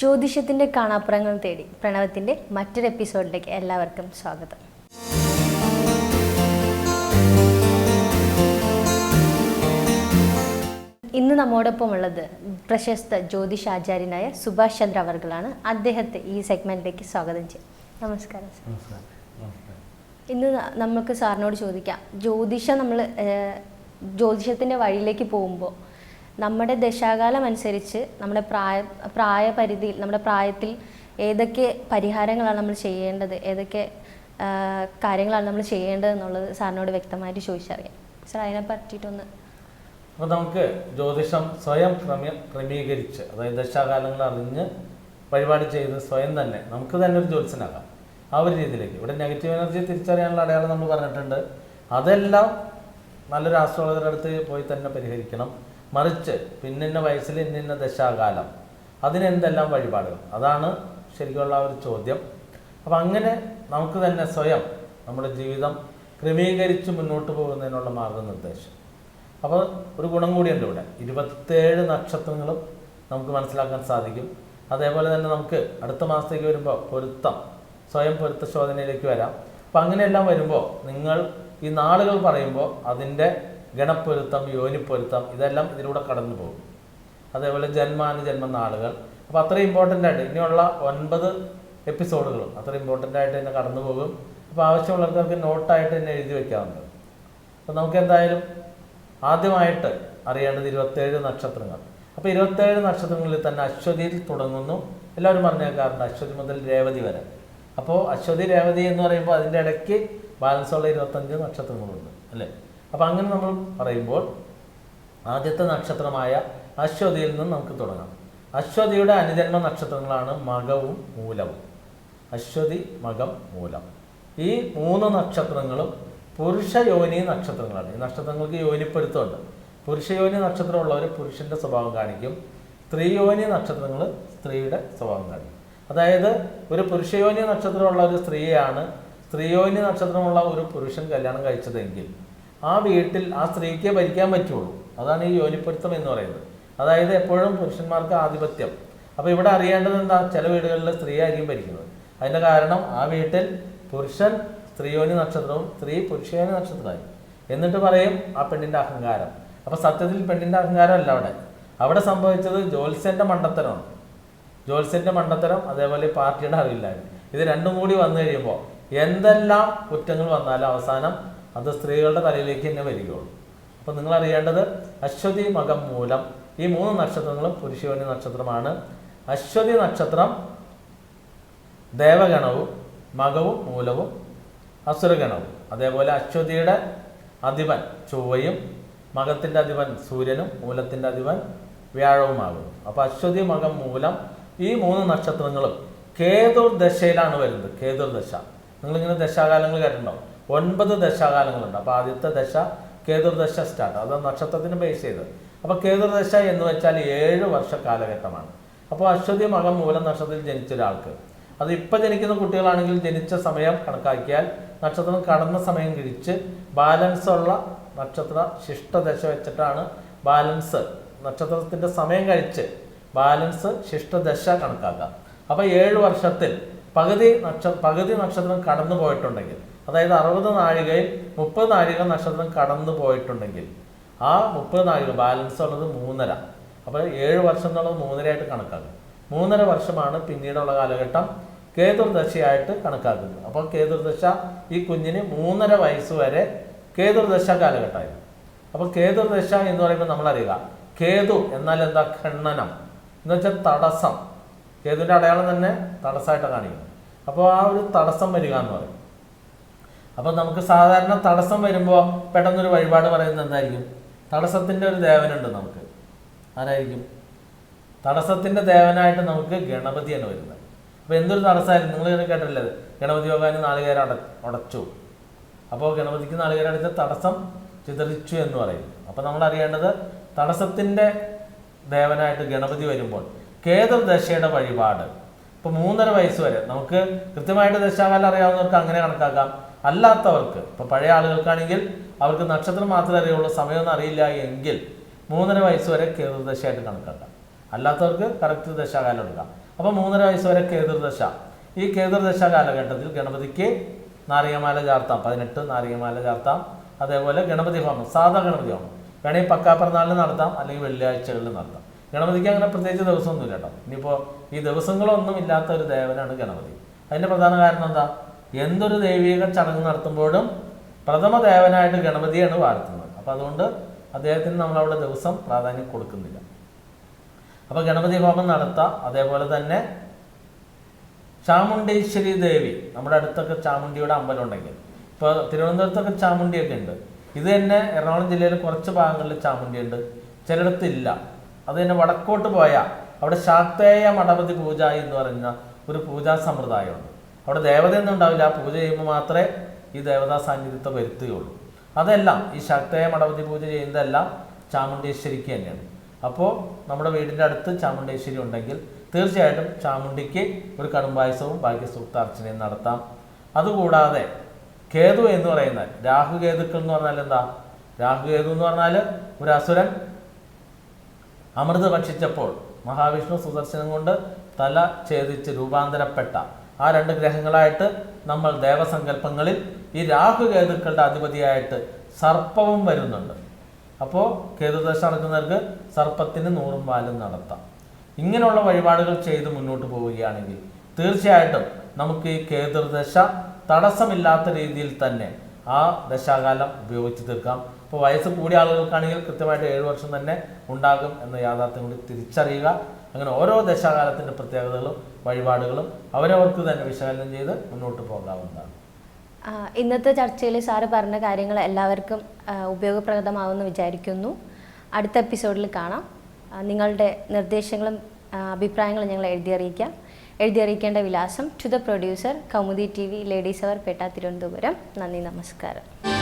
ജ്യോതിഷത്തിന്റെ കാണാപ്പുറങ്ങൾ തേടി പ്രണവത്തിന്റെ മറ്റൊരു എപ്പിസോഡിലേക്ക് എല്ലാവർക്കും സ്വാഗതം. ഇന്ന് നമ്മോടൊപ്പം ഉള്ളത് പ്രശസ്ത ജ്യോതിഷാചാര്യനായ സുഭാഷ് ചന്ദ്ര അവർകളാണ്. അദ്ദേഹത്തെ ഈ സെഗ്മെന്റിലേക്ക് സ്വാഗതം ചെയ്യും. നമസ്കാരം ഇന്ന് നമുക്ക് സാറിനോട് ചോദിക്കാം. ജ്യോതിഷം നമ്മൾ ജ്യോതിഷത്തിന്റെ വഴിയിലേക്ക് പോകുമ്പോൾ നമ്മുടെ ദശാകാലം അനുസരിച്ച് നമ്മുടെ പ്രായ പ്രായപരിധിയിൽ നമ്മുടെ പ്രായത്തിൽ ഏതൊക്കെ പരിഹാരങ്ങളാണ് നമ്മൾ ചെയ്യേണ്ടത്? ഏതൊക്കെ കാര്യങ്ങളാണ് നമ്മൾ ചെയ്യേണ്ടത് എന്നുള്ളത് സാറിനോട് വ്യക്തമായിട്ട് ചോദിച്ചറിയാം. സാർ അതിനെ പറ്റിയിട്ടൊന്ന് അപ്പോൾ നമുക്ക് ജ്യോതിഷം സ്വയം ക്രമീ ക്രമീകരിച്ച് അതായത് ദശാകാലങ്ങൾ അറിഞ്ഞ് വഴിപാട് ചെയ്ത് സ്വയം തന്നെ നമുക്ക് തന്നെ ഒരു ജ്യോത്സ്യനാകാം. ആ ഒരു രീതിയിലേക്ക്. ഇവിടെ നെഗറ്റീവ് എനർജി തിരിച്ചറിയാനുള്ള അടയാളം നമ്മൾ പറഞ്ഞിട്ടുണ്ട്. അതെല്ലാം നല്ലൊരു ആസ്ട്രോളജറുടെ അടുത്ത് പോയി തന്നെ പരിഹരിക്കണം. മറിച്ച് പിന്നിന്ന വയസ്സിൽ ഇന്നിന്ന ദശാകാലം. അതിനെന്തെല്ലാം വഴിപാടുകൾ? അതാണ് ശരിക്കുള്ള ഒരു ചോദ്യം. അപ്പം അങ്ങനെ നമുക്ക് തന്നെ സ്വയം നമ്മുടെ ജീവിതം ക്രമീകരിച്ച് മുന്നോട്ട് പോകുന്നതിനുള്ള മാർഗനിർദ്ദേശം. അപ്പോൾ ഒരു ഗുണം കൂടിയുണ്ട് ഇവിടെ. ഇരുപത്തേഴ് നക്ഷത്രങ്ങളും നമുക്ക് മനസ്സിലാക്കാൻ സാധിക്കും. അതേപോലെ തന്നെ നമുക്ക് അടുത്ത മാസത്തേക്ക് വരുമ്പോൾ പൊരുത്തം സ്വയം പൊരുത്ത ശോധനയിലേക്ക് വരാം. അപ്പം അങ്ങനെയെല്ലാം വരുമ്പോൾ നിങ്ങൾ ഈ നാളുകൾ പറയുമ്പോൾ അതിന്റെ ഗണപ്പൊരുത്തം യോനിപ്പൊരുത്തം ഇതെല്ലാം ഇതിലൂടെ കടന്നു പോകും. അതേപോലെ ജന്മാനുജന്മ നാളുകൾ അപ്പോൾ അത്ര ഇമ്പോർട്ടന്റ് ആയിട്ട് ഇനിയുള്ള ഒൻപത് എപ്പിസോഡുകളും അത്ര ഇമ്പോർട്ടന്റ് ആയിട്ട് തന്നെ കടന്നു പോകും. അപ്പോൾ ആവശ്യമുള്ളവർക്ക് നോട്ടായിട്ട് തന്നെ എഴുതി വയ്ക്കാറുണ്ട് അപ്പോൾ നമുക്ക് എന്തായാലും ആദ്യമായിട്ട് അറിയേണ്ടത് ഇരുപത്തേഴ് നക്ഷത്രങ്ങൾ. അപ്പോൾ ഇരുപത്തേഴ് നക്ഷത്രങ്ങളിൽ തന്നെ അശ്വതിയിൽ തുടങ്ങുന്നു. എല്ലാവരും പറഞ്ഞേക്കാറുണ്ട് അശ്വതി മുതൽ രേവതി വരെ. അപ്പോൾ അശ്വതി രേവതി എന്ന് പറയുമ്പോൾ അതിന്റെ ഇടയ്ക്ക് ബാലൻസുള്ള ഇരുപത്തഞ്ച് നക്ഷത്രങ്ങളുണ്ട് അല്ലേ? അപ്പോൾ അങ്ങനെ നമ്മൾ പറയുമ്പോൾ ആദ്യത്തെ നക്ഷത്രമായ അശ്വതിയിൽ നിന്ന് നമുക്ക് തുടങ്ങാം. അശ്വതിയുടെ അനുജന്മ നക്ഷത്രങ്ങളാണ് മകവും മൂലവും. അശ്വതി മകം മൂലം. ഈ മൂന്ന് നക്ഷത്രങ്ങളും പുരുഷ യോനി നക്ഷത്രങ്ങളാണ്. ഈ നക്ഷത്രങ്ങൾക്ക് യോനിപ്പൊരുത്തമുണ്ട്. പുരുഷയോനി നക്ഷത്രമുള്ളവർ പുരുഷന്റെ സ്വഭാവം കാണിക്കും. സ്ത്രീ യോനി നക്ഷത്രങ്ങൾ സ്ത്രീയുടെ സ്വഭാവം കാണിക്കും. അതായത് ഒരു പുരുഷ പുരുഷയോനി നക്ഷത്രമുള്ള ഒരു സ്ത്രീയാണ് സ്ത്രീയോനി നക്ഷത്രമുള്ള ഒരു പുരുഷൻ കല്യാണം കഴിച്ചതെങ്കിൽ ആ വീട്ടിൽ ആ സ്ത്രീക്ക് ഭരിക്കാൻ പറ്റുള്ളൂ. അതാണ് ഈ യോനിപ്പൊരുത്തം എന്ന് പറയുന്നത്. അതായത് എപ്പോഴും പുരുഷന്മാർക്ക് ആധിപത്യം. അപ്പോൾ ഇവിടെ അറിയേണ്ടത് എന്താ? ചില വീടുകളിൽ സ്ത്രീ ആയിരിക്കും ഭരിക്കുന്നത്. അതിന്റെ കാരണം ആ വീട്ടിൽ പുരുഷൻ സ്ത്രീയോനി നക്ഷത്രവും സ്ത്രീ പുരുഷയോനി നക്ഷത്രമായി. എന്നിട്ട് പറയും ആ പെണ്ണിന്റെ അഹങ്കാരം. അപ്പൊ സത്യത്തിൽ പെണ്ണിന്റെ അഹങ്കാരം അല്ല അവിടെ. അവിടെ സംഭവിച്ചത് ജോത്സ്യന്റെ മണ്ടത്തരമാണ്. ജോത്സ്യന്റെ മണ്ടത്തരം അതേപോലെ പാർട്ടിയുടെ അറിവില്ലായ്മ. ഇത് രണ്ടും കൂടി വന്നു കഴിയുമ്പോൾ എന്തെല്ലാം കുറ്റങ്ങൾ വന്നാലും അവസാനം അത് സ്ത്രീകളുടെ തലയിലേക്ക് തന്നെ വരികയുള്ളൂ. അപ്പോൾ നിങ്ങൾ അറിയേണ്ടത് അശ്വതി മകം മൂലം ഈ മൂന്ന് നക്ഷത്രങ്ങളും പുരുഷയോനി നക്ഷത്രമാണ്. അശ്വതി നക്ഷത്രം ദേവഗണവും മകവും മൂലവും അസുരഗണവും. അതേപോലെ അശ്വതിയുടെ അധിപൻ ചൊവ്വയും മകത്തിന്റെ അധിപൻ സൂര്യനും മൂലത്തിന്റെ അധിപൻ വ്യാഴവുമാകുന്നു. അപ്പോൾ അശ്വതി മകം മൂലം ഈ മൂന്ന് നക്ഷത്രങ്ങളും കേതുർ ദശയിലാണ് വരുന്നത്. കേതുർ ദശ നിങ്ങളിങ്ങനെ ദശാകാലങ്ങൾ കേട്ടിട്ടുണ്ടോ ഒൻപത് ദശാകാലങ്ങളുണ്ട്. അപ്പൊ ആദ്യത്തെ ദശ കേതുർദശ സ്റ്റാർട്ട് അത് നക്ഷത്രത്തിന് ബേസ് ചെയ്ത്. അപ്പൊ കേതുർദശ എന്ന് വെച്ചാൽ ഏഴ് വർഷ കാലഘട്ടമാണ്. അപ്പോൾ അശ്വതി മകം മൂലം നക്ഷത്രത്തിൽ ജനിച്ച ഒരാൾക്ക്. അത് ഇപ്പം ജനിക്കുന്ന കുട്ടികളാണെങ്കിൽ ജനിച്ച സമയം കണക്കാക്കിയാൽ നക്ഷത്രം കടന്ന സമയം കിഴിച്ച് ബാലൻസ് ഉള്ള നക്ഷത്ര ശിഷ്ടദശ വെച്ചിട്ടാണ് ബാലൻസ് നക്ഷത്രത്തിന്റെ സമയം കഴിച്ച് ബാലൻസ് ശിഷ്ടദശ കണക്കാക്കാം. അപ്പൊ ഏഴ് വർഷത്തിൽ പകുതി നക്ഷ പകുതി നക്ഷത്രം കടന്നു പോയിട്ടുണ്ടെങ്കിൽ അതായത് അറുപത് നാഴികയിൽ മുപ്പത് നാഴിക നക്ഷത്രം കടന്നു പോയിട്ടുണ്ടെങ്കിൽ ആ മുപ്പത് നാഴിക ബാലൻസ് ഉള്ളത് മൂന്നര. അപ്പോൾ ഏഴ് വർഷം എന്നുള്ളത് മൂന്നരയായിട്ട് കണക്കാക്കും. മൂന്നര വർഷമാണ് പിന്നീടുള്ള കാലഘട്ടം കേതുർദശയായിട്ട് കണക്കാക്കുന്നത്. അപ്പോൾ കേതുർദശ ഈ കുഞ്ഞിന് മൂന്നര വയസ്സ് വരെ കേതുർദശ കാലഘട്ടമായിരുന്നു. അപ്പോൾ കേതുർദശ എന്ന് പറയുമ്പോൾ നമ്മൾ അറിയുക കേതു എന്നാൽ എന്താ ഖണ്ഡനം എന്ന് വെച്ചാൽ തടസ്സം. കേതുവിന്റെ അടയാളം തന്നെ തടസ്സമായിട്ട് കാണിക്കുന്നത്. അപ്പോൾ ആ ഒരു തടസ്സം വരിക എന്ന് പറയും. അപ്പോൾ നമുക്ക് സാധാരണ തടസ്സം വരുമ്പോൾ പെട്ടെന്നൊരു വഴിപാട് പറയുന്നത് എന്തായിരിക്കും? തടസ്സത്തിന്റെ ഒരു ദേവനുണ്ട് നമുക്ക്. ആരായിരിക്കും? തടസ്സത്തിന്റെ ദേവനായിട്ട് നമുക്ക് ഗണപതിയാണ് വരുന്നത്. അപ്പോൾ എന്തൊരു തടസ്സമായിരുന്നു? നിങ്ങൾ ഇങ്ങനെ കേട്ടല്ലേ ഗണപതി ഭഗവാന് നാളികേരം അട ഉടച്ചു അപ്പോൾ ഗണപതിക്ക് നാളികേരം അടച്ച തടസ്സം ചിതറിച്ചു എന്ന് പറയുന്നു അപ്പോൾ നമ്മൾ അറിയേണ്ടത് തടസ്സത്തിന്റെ ദേവനായിട്ട് ഗണപതി വരുമ്പോൾ കേതർ ദശയുടെ വഴിപാട്. ഇപ്പൊ മൂന്നര വയസ്സ് വരെ. നമുക്ക് കൃത്യമായിട്ട് ദശാകാലം അറിയാവുന്നവർക്ക് അങ്ങനെ കണക്കാക്കാം. അല്ലാത്തവർക്ക് ഇപ്പൊ പഴയ ആളുകൾക്കാണെങ്കിൽ അവർക്ക് നക്ഷത്രം മാത്രമേ അറിയുള്ളൂ സമയമൊന്നും അറിയില്ല എങ്കിൽ മൂന്നര വയസ്സ് വരെ കേതുർദശയായിട്ട് കണക്കാക്കാം. അല്ലാത്തവർക്ക് കറക്റ്റ് ദശാകാലം എടുക്കാം. അപ്പോൾ മൂന്നര വയസ്സ് വരെ കേതുർദശ. ഈ കേതുർദശ കാലഘട്ടത്തിൽ ഗണപതിക്ക് നാരികമാല ചാർത്താം. പതിനെട്ട് നാരികമാല ചാർത്താം. അതേപോലെ ഗണപതി ഹോമം സാധാ ഗണപതി ഹോമം. വേണമെങ്കിൽ പക്കാ പിറന്നാളിൽ നടത്താം അല്ലെങ്കിൽ വെള്ളിയാഴ്ചകളിൽ നടത്താം. ഗണപതിക്ക് അങ്ങനെ പ്രത്യേകിച്ച് ദിവസമൊന്നുമില്ല കേട്ടോ. ഇനിയിപ്പോൾ ഈ ദിവസങ്ങളൊന്നും ഇല്ലാത്ത ഒരു ദേവനാണ് ഗണപതി. അതിന്റെ പ്രധാന കാരണം എന്താ? എന്തൊരു ദൈവിക ചടങ്ങ് നടത്തുമ്പോഴും പ്രഥമ ദേവനായിട്ട് ഗണപതിയാണ് വാർത്തുന്നത് അപ്പം അതുകൊണ്ട് അദ്ദേഹത്തിന് നമ്മളവിടെ ദിവസം പ്രാധാന്യം കൊടുക്കുന്നില്ല. അപ്പോൾ ഗണപതി ഹോമം നടത്താം അതേപോലെ തന്നെ ചാമുണ്ടേശ്വരി ദേവി നമ്മുടെ അടുത്തൊക്കെ ചാമുണ്ടിയുടെ അമ്പലം ഉണ്ടെങ്കിൽ ഇപ്പോൾ തിരുവനന്തപുരത്തൊക്കെ ചാമുണ്ടിയൊക്കെ ഉണ്ട്. ഇത് തന്നെ എറണാകുളം ജില്ലയിലെ കുറച്ച് ഭാഗങ്ങളിൽ ചാമുണ്ടി ഉണ്ട് ചിലയിടത്ത് ഇല്ല അത് തന്നെ വടക്കോട്ട് പോയാൽ അവിടെ ശാക്തേയ മഠപതി പൂജ എന്ന് പറഞ്ഞ ഒരു പൂജാ സമ്പ്രദായമുണ്ട്. അവിടെ ദേവതയൊന്നും ഉണ്ടാവില്ല. പൂജ ചെയ്യുമ്പോൾ മാത്രമേ ഈ ദേവതാ സാന്നിധ്യത്തെ വരുത്തുകയുള്ളൂ. അതെല്ലാം ഈ ശക്തയ മടവതി പൂജ ചെയ്യുന്നതെല്ലാം ചാമുണ്ടേശ്വരിക്ക് തന്നെയാണ്. അപ്പോൾ നമ്മുടെ വീടിന്റെ അടുത്ത് ചാമുണ്ടേശ്വരി ഉണ്ടെങ്കിൽ തീർച്ചയായിട്ടും ചാമുണ്ടിക്ക് ഒരു കടുംപായസവും ഭാഗ്യസൂക്താർച്ചനയും നടത്താം. അതുകൂടാതെ കേതു എന്ന് പറയുന്നത് രാഹുകേതുക്കൾ എന്ന് പറഞ്ഞാൽ എന്താ? രാഹുകേതു എന്ന് പറഞ്ഞാൽ ഒരു അസുരൻ അമൃത് ഭക്ഷിച്ചപ്പോൾ മഹാവിഷ്ണു സുദർശനം കൊണ്ട് തല ഛേദിച്ച് രൂപാന്തരപ്പെട്ട ആ രണ്ട് ഗ്രഹങ്ങളായിട്ട് നമ്മൾ ദേവസങ്കല്പങ്ങളിൽ ഈ രാഹുകേതുക്കളുടെ അധിപതിയായിട്ട് സർപ്പവും വരുന്നുണ്ട്. അപ്പോൾ കേതുദശ നടക്കുന്നവർക്ക് സർപ്പത്തിന് നൂറും പാലും നടത്താം. ഇങ്ങനെയുള്ള വഴിപാടുകൾ ചെയ്ത് മുന്നോട്ട് പോവുകയാണെങ്കിൽ തീർച്ചയായിട്ടും നമുക്ക് ഈ കേതുർദശ തടസ്സമില്ലാത്ത രീതിയിൽ തന്നെ ആ ദശാകാലം ഉപയോഗിച്ച് തീർക്കാം. ഇപ്പോൾ വയസ്സ് കൂടിയ ആളുകൾക്കാണെങ്കിൽ കൃത്യമായിട്ട് ഏഴ് വർഷം തന്നെ ഉണ്ടാകും എന്ന യാഥാർത്ഥ്യം കൂടി തിരിച്ചറിയുക. അങ്ങനെ ഓരോ ദശാകാലത്തിന്റെ പ്രത്യേകതകളും വഴിപാടുകളും അവരവർക്ക് തന്നെ വിശകലനം ചെയ്ത് മുന്നോട്ട് പോകാവുന്നതാണ്. ഇന്നത്തെ ചർച്ചയിൽ സാറ് പറഞ്ഞ കാര്യങ്ങൾ എല്ലാവർക്കും ഉപയോഗപ്രദമാവുമെന്ന് വിചാരിക്കുന്നു. അടുത്ത എപ്പിസോഡിൽ കാണാം. നിങ്ങളുടെ നിർദ്ദേശങ്ങളും അഭിപ്രായങ്ങളും ഞങ്ങൾ എഴുതി അറിയിക്കാം. എഴുതി അറിയിക്കേണ്ട വിലാസം to the producer Kaumudi T V ladies hour Pettah Thiruvananthapuram. നന്ദി നമസ്കാരം.